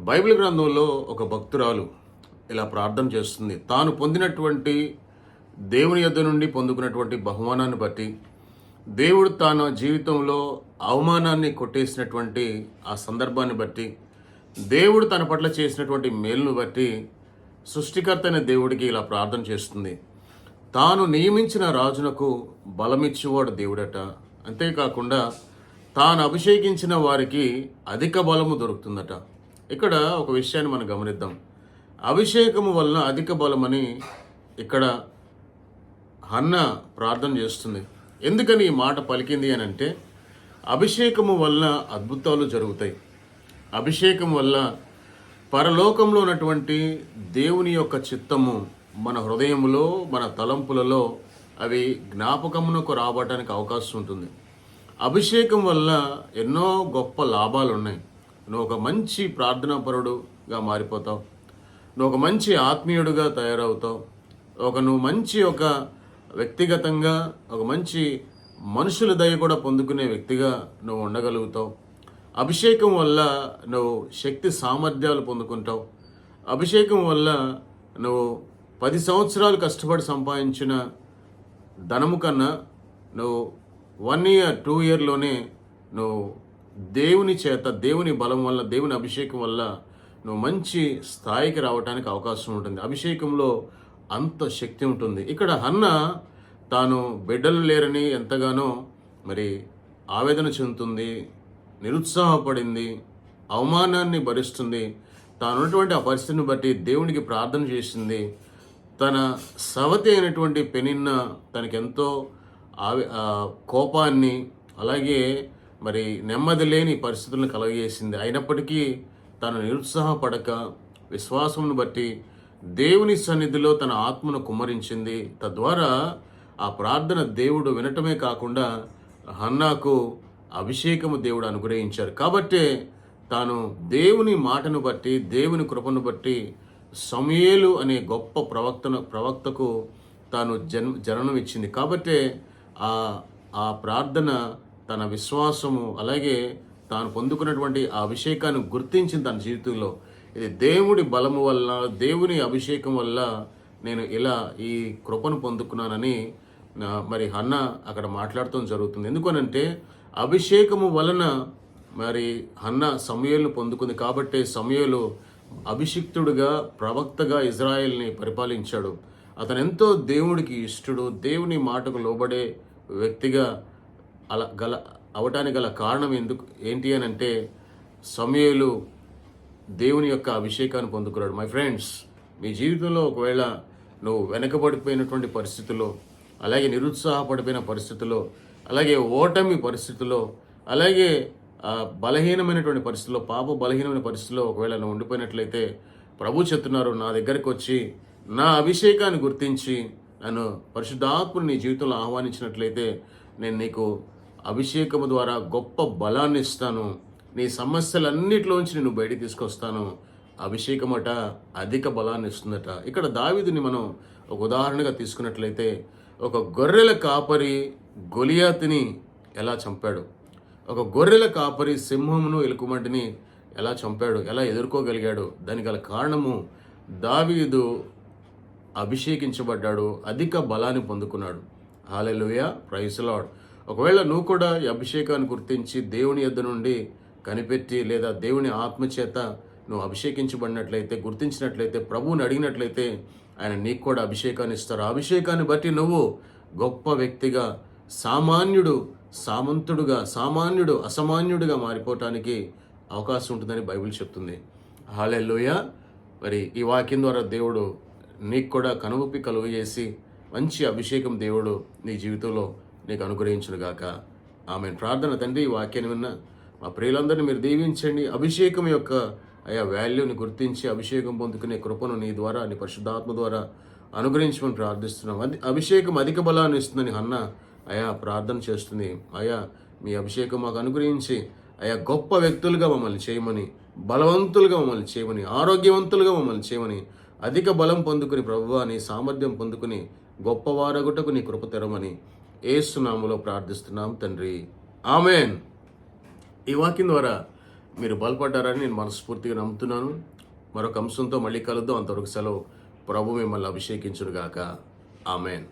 Bible గ్రంథంలో ఒక భక్తురాలు ఇలా ప్రార్థన చేస్తుంది. తాను పొందినటువంటి దేవుని యొద్ద నుండి పొందుకున్నటువంటి బహుమానాన్ని బట్టి దేవుడు తన జీవితంలో అవమానాన్ని కొట్టేసినటువంటి ఆ సందర్భాన్ని బట్టి దేవుడు తన పట్ల చేసినటువంటి మేలును బట్టి సృష్టికర్త అయిన దేవుడికి ఇలా ప్రార్థన చేస్తుంది. తాను నియమించిన రాజునకు బలమిచ్చేవాడు దేవుడట. అంతేకాకుండా తాను అభిషేకించిన వారికి అధిక బలము దొరుకుతుందట. ఇక్కడ ఒక విషయాన్ని మనం గమనిద్దాం. అభిషేకము వలన అధిక బలమని ఇక్కడ హన్న ప్రార్థన చేస్తుంది. ఎందుకని ఈ మాట పలికింది అని అంటే అభిషేకము వల్ల అద్భుతాలు జరుగుతాయి. అభిషేకం వల్ల పరలోకంలో ఉన్నటువంటి దేవుని యొక్క చిత్తము మన హృదయంలో మన తలంపులలో అవి జ్ఞాపకమునకు రావడానికి అవకాశం ఉంటుంది. అభిషేకం వల్ల ఎన్నో గొప్ప లాభాలు ఉన్నాయి నువ్వు ఒక మంచి ప్రార్థనాపరుడుగా మారిపోతావు. నువ్వు ఒక మంచి ఆత్మీయుడుగా తయారవుతావు. ఒక నువ్వు మంచి ఒక వ్యక్తిగతంగా ఒక మంచి మనుషుల దయ కూడా పొందుకునే వ్యక్తిగా నువ్వు ఉండగలుగుతావు. అభిషేకం వల్ల నువ్వు శక్తి సామర్థ్యాలు పొందుకుంటావు. అభిషేకం వల్ల నువ్వు పది సంవత్సరాలు కష్టపడి సంపాదించిన ధనము కన్నా నువ్వు వన్ ఇయర్ టూ ఇయర్లోనే నువ్వు దేవుని చేత దేవుని బలం వల్ల దేవుని అభిషేకం వల్ల నువ్వు మంచి స్థాయికి రావడానికి అవకాశం ఉంటుంది. అభిషేకంలో అంత శక్తి ఉంటుంది. ఇక్కడ హన్న తాను బిడ్డలు లేరని ఎంతగానో మరి ఆవేదన చెందుతుంది నిరుత్సాహపడింది అవమానాన్ని భరిస్తుంది. తాను ఉన్నటువంటి ఆ పరిస్థితిని బట్టి దేవునికి ప్రార్థన చేసింది. తన సవతి అయినటువంటి పెనిన్న తనకెంతో ఆవి కోపాన్ని అలాగే మరి నెమ్మది లేని పరిస్థితులను కలగజేసింది. అయినప్పటికీ తను నిరుత్సాహపడక విశ్వాసమును బట్టి దేవుని సన్నిధిలో తన ఆత్మను కుమ్మరించింది. తద్వారా ఆ ప్రార్థన దేవుడు వినటమే కాకుండా హన్నాకు అభిషేకము దేవుడు అనుగ్రహించారు. కాబట్టే తాను దేవుని మాటను బట్టి దేవుని కృపను బట్టి సమయలు అనే గొప్ప ప్రవక్తను ప్రవక్తకు తాను జన్ జననం ఇచ్చింది. కాబట్టే ఆ ఆ ప్రార్థన తన విశ్వాసము అలాగే తాను పొందుకున్నటువంటి ఆ అభిషేకాన్ని గుర్తించింది తన జీవితంలో. ఇది దేవుడి బలము వల్ల దేవుని అభిషేకం వల్ల నేను ఇలా ఈ కృపను పొందుకున్నానని మరి హన్న అక్కడ మాట్లాడటం జరుగుతుంది. ఎందుకనంటే అభిషేకము వలన మరి హన్న సమయంలో పొందుకుంది. కాబట్టే సమయంలో అభిషిక్తుడుగా ప్రవక్తగా ఇజ్రాయెల్ని పరిపాలించాడు. అతను ఎంతో దేవుడికి ఇష్టడు దేవుని మాటకు లోబడే వ్యక్తిగా అలా గల అవటానికి గల కారణం ఎందుకు ఏంటి అని అంటే సమయలు దేవుని యొక్క అభిషేకాన్ని పొందుకున్నాడు. మై ఫ్రెండ్స్ మీ జీవితంలో ఒకవేళ నువ్వు వెనకబడిపోయినటువంటి పరిస్థితుల్లో అలాగే నిరుత్సాహపడిపోయిన పరిస్థితుల్లో అలాగే ఓటమి పరిస్థితుల్లో అలాగే బలహీనమైనటువంటి పరిస్థితుల్లో పాప బలహీనమైన పరిస్థితుల్లో ఒకవేళ నువ్వు ఉండిపోయినట్లయితే ప్రభు చెప్తున్నారు నా దగ్గరికి వచ్చి నా అభిషేకాన్ని గుర్తించి నన్ను పరిశుద్ధాత్మని నీ జీవితంలో ఆహ్వానించినట్లయితే నేను నీకు అభిషేకము ద్వారా గొప్ప బలాన్ని ఇస్తాను. నీ సమస్యలన్నిటిలోంచి నేను బయటికి తీసుకొస్తాను. అభిషేకమట అధిక బలాన్ని ఇస్తుందట. ఇక్కడ దావీదుని మనం ఒక ఉదాహరణగా తీసుకున్నట్లయితే ఒక గొర్రెల కాపరి గొలియాతిని ఎలా చంపాడు? ఒక గొర్రెల కాపరి సింహమును ఎలుకుమంటిని ఎలా చంపాడు? ఎలా ఎదుర్కోగలిగాడు? దానికి గల కారణము దావీదు అభిషేకించబడ్డాడు అధిక బలాన్ని పొందుకున్నాడు. హాలెలుయ ప్రైస్లాడ్ ఒకవేళ నువ్వు కూడా ఈ అభిషేకాన్ని గుర్తించి దేవుని ఎద్దు నుండి కనిపెట్టి లేదా దేవుని ఆత్మచేత నువ్వు అభిషేకించబడినట్లయితే గుర్తించినట్లయితే ప్రభువుని అడిగినట్లయితే ఆయన నీకు కూడా అభిషేకాన్ని ఇస్తారు. అభిషేకాన్ని బట్టి నువ్వు గొప్ప వ్యక్తిగా సామాన్యుడు సామంతుడుగా సామాన్యుడు అసామాన్యుడిగా మారిపోవటానికి అవకాశం ఉంటుందని బైబిల్ చెప్తుంది. హాలెల్లోయ! మరి ఈ వాక్యం ద్వారా దేవుడు నీకు కూడా కనువిప్పి కలుగజేసి చేసి మంచి అభిషేకం దేవుడు నీ జీవితంలో నీకు అనుగ్రహించునుగాక. ఆమె ప్రార్థన తండ్రి ఈ వాక్యాన్ని విన్న మా ప్రియులందరినీ మీరు దీవించండి. అభిషేకం యొక్క అయా వాల్యూని గుర్తించి అభిషేకం పొందుకునే కృపను నీ ద్వారా నీ పరిశుద్ధాత్మ ద్వారా అనుగ్రహించమని ప్రార్థిస్తున్నాం. అది అభిషేకం అధిక బలాన్ని ఇస్తుందని అన్న అయా ప్రార్థన చేస్తుంది. అయా మీ అభిషేకం మాకు అనుగ్రహించి అయా గొప్ప వ్యక్తులుగా మమ్మల్ని చేయమని బలవంతులుగా మమ్మల్ని చేయమని ఆరోగ్యవంతులుగా మమ్మల్ని చేయమని అధిక బలం పొందుకుని ప్రభువా నీ సామర్థ్యం పొందుకుని గొప్పవారగుటకు నీ కృప తెరమని ఏసునాములో ప్రార్థిస్తున్నాం తండ్రి. ఆమెన్. ఈ వాక్యం ద్వారా మీరు బలపడ్డారని నేను మనస్ఫూర్తిగా నమ్ముతున్నాను. మరొక అంశంతో మళ్ళీ కలుద్దాం. అంతవరకు సెలవు. ప్రభు మిమ్మల్ని అభిషేకించునుగాక. ఆమెన్.